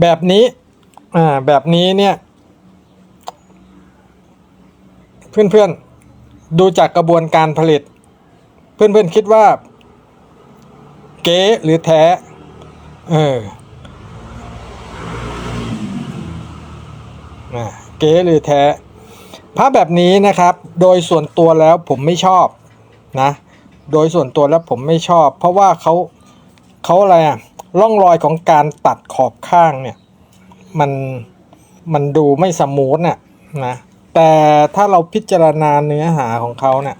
แบบนี้ อ่า แบบนี้เนี่ย เพื่อนๆ ดูจากกระบวนการผลิต เพื่อนๆ คิดว่า เก๊หรือแท้ เอออ่าเก๊หรือแท้พระแบบนี้นะครับ โดยส่วนตัวแล้วผมไม่ชอบนะ โดยส่วนตัวแล้วผมไม่ชอบ เพราะว่าเขาเขาอะไรอะ ร่องรอยของการตัดขอบข้างเนี่ยมันมันดูไม่สมูทน่ะนะแต่ถ้าเราพิจารณาเนื้อหาของเขาเนี่ย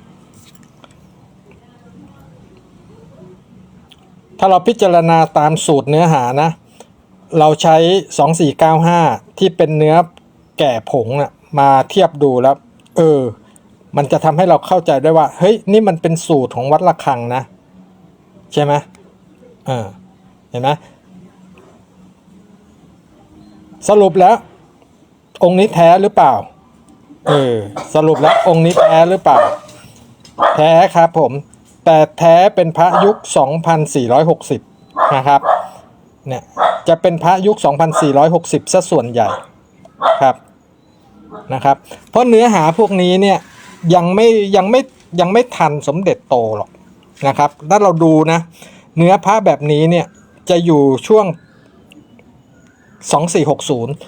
ถ้าเราพิจารณาตามสูตรเนื้อหานะ เราใช้ 2495 ที่เป็นเนื้อแก่ผงน่ะมาเทียบดูแล้วเออ มันจะทำให้เราเข้าใจได้ว่า เฮ้ย นี่มันเป็นสูตรของวัดระฆังนะ ใช่ไหมเออ ห็นไหมสรุปแล้ว องค์นี้แท้หรือเปล่า เออ สรุปแล้วองค์นี้แท้หรือเปล่า แท้ครับผม แต่แท้เป็นพระยุค 2460 นะครับ เนี่ย จะเป็นพระยุค 2460ซะส่วนใหญ่ ครับ นะครับ เพราะเนื้อหาพวกนี้เนี่ย ยังไม่ยังไม่ยังไม่ทันสมเด็จโตหรอกนะครับ ถ้าเราดูนะ เนื้อพระแบบนี้เนี่ย จะอยู่ช่วง 2460